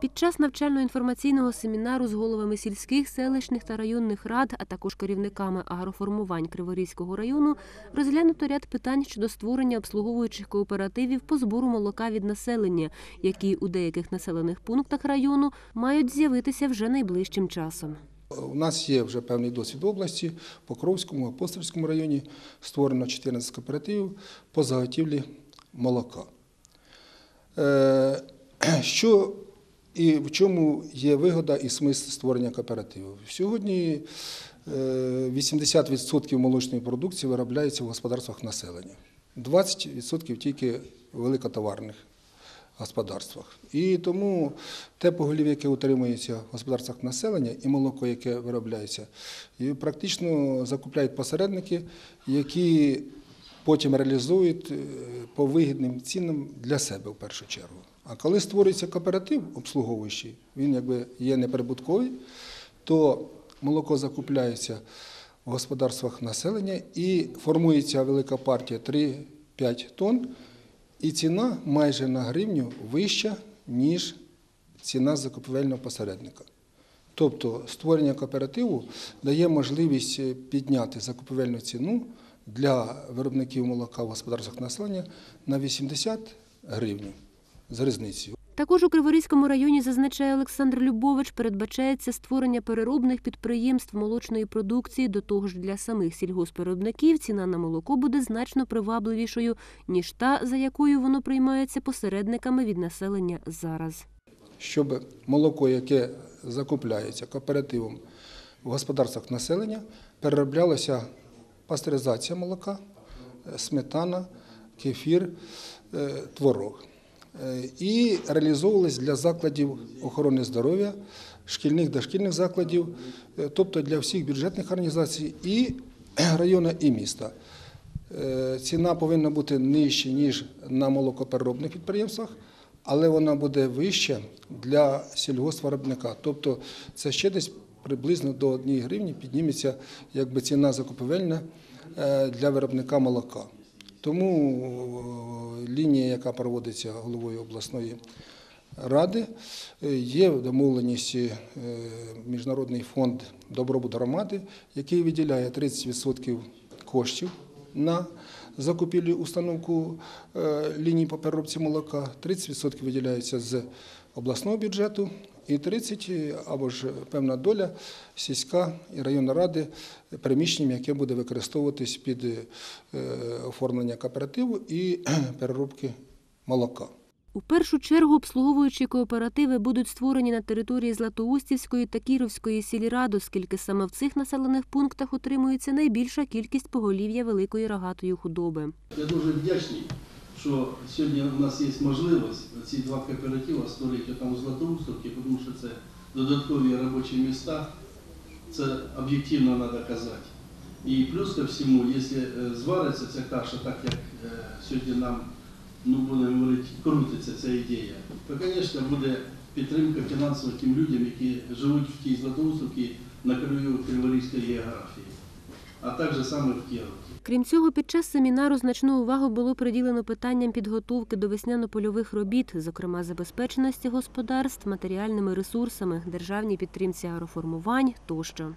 Під час навчально-інформаційного семінару з головами сільських, селищних та районних рад, а також керівниками агроформувань Криворізького району, розглянуто ряд питань щодо створення обслуговуючих кооперативів по збору молока від населення, які у деяких населених пунктах району мають з'явитися вже найближчим часом. У нас є вже певний досвід області, в Покровському, Апостольському районі створено 14 кооперативів по заготівлі молока. Е, Що і в чому є вигода і смисл створення кооперативів? Сьогодні е, 80% молочної продукції виробляється в господарствах населення, 20% тільки в великотоварних господарствах. І тому те поголів'я, яке утримується в господарствах населення, і молоко, яке виробляється, практично закупляють посередники, які потім реалізують е, по вигідним цінам для себе в першу чергу. А коли створюється кооператив обслуговуючий, він якби є неприбутковий, то молоко закупляється в господарствах населення і формується велика партія 3-5 тонн, і ціна майже на гривню вища, ніж ціна закупівельного посередника. Тобто створення кооперативу дає можливість е, підняти закупівельну ціну для виробників молока в господарствах населення на 80 гривень з різницею. Також у Криворізькому районі, зазначає Олександр Любович, передбачається створення переробних підприємств молочної продукції. До того ж, для самих сільгоспвиробників ціна на молоко буде значно привабливішою, ніж та, за якою воно приймається посередниками від населення зараз. щоб молоко, яке закупляється кооперативом в господарствах населення, перероблялося пастеризація молока, е, сметана, кефір, е, творог. Е, І реалізовувалось для закладів охорони здоров'я, шкільних дошкільних закладів, тобто для всіх бюджетних організацій і району і міста. Ціна повинна бути нижча, ніж на молокопереробних підприємствах, але вона буде вища для сільгоспвиробника. Тобто це ще десь приблизно до 1 гривні підніметься якби ціна закупівельна е, для виробника молока. Тому е, лінія, яка проводиться головою обласної ради, е, є в домовленості Міжнародний фонд добробут громади, який виділяє 30% коштів на закупівлю установку е, ліній по переробці молока, 30% виділяється з обласного бюджету і 30% або ж певна доля сільська і районна ради приміщенням, яке буде використовуватись під е, оформлення кооперативу і переробки молока. У першу чергу обслуговуючі кооперативи будуть створені на території Златоустівської та Кіровської сільрад, оскільки саме в цих населених пунктах утримується найбільша кількість поголів'я великої рогатої худоби. Я дуже вдячний, що сьогодні у нас є можливість ці два кооперативи створити там у Златоустовці, тому що це додаткові робочі міста, це об'єктивно треба казати. І плюс ко всьому, якщо е, звариться ця каша так, як е, сьогодні нам, ну будемо говорити, крутиться ця ідея, то, звісно, буде підтримка фінансова тим людям, які живуть в тій Златоустовці на краю Криворізької географії, а також саме в Кіровці. Крім цього, під час семінару значну увагу було приділено питанням підготовки до весняно-польових робіт, зокрема забезпеченості господарств матеріальними ресурсами, державній підтримці агроформувань тощо.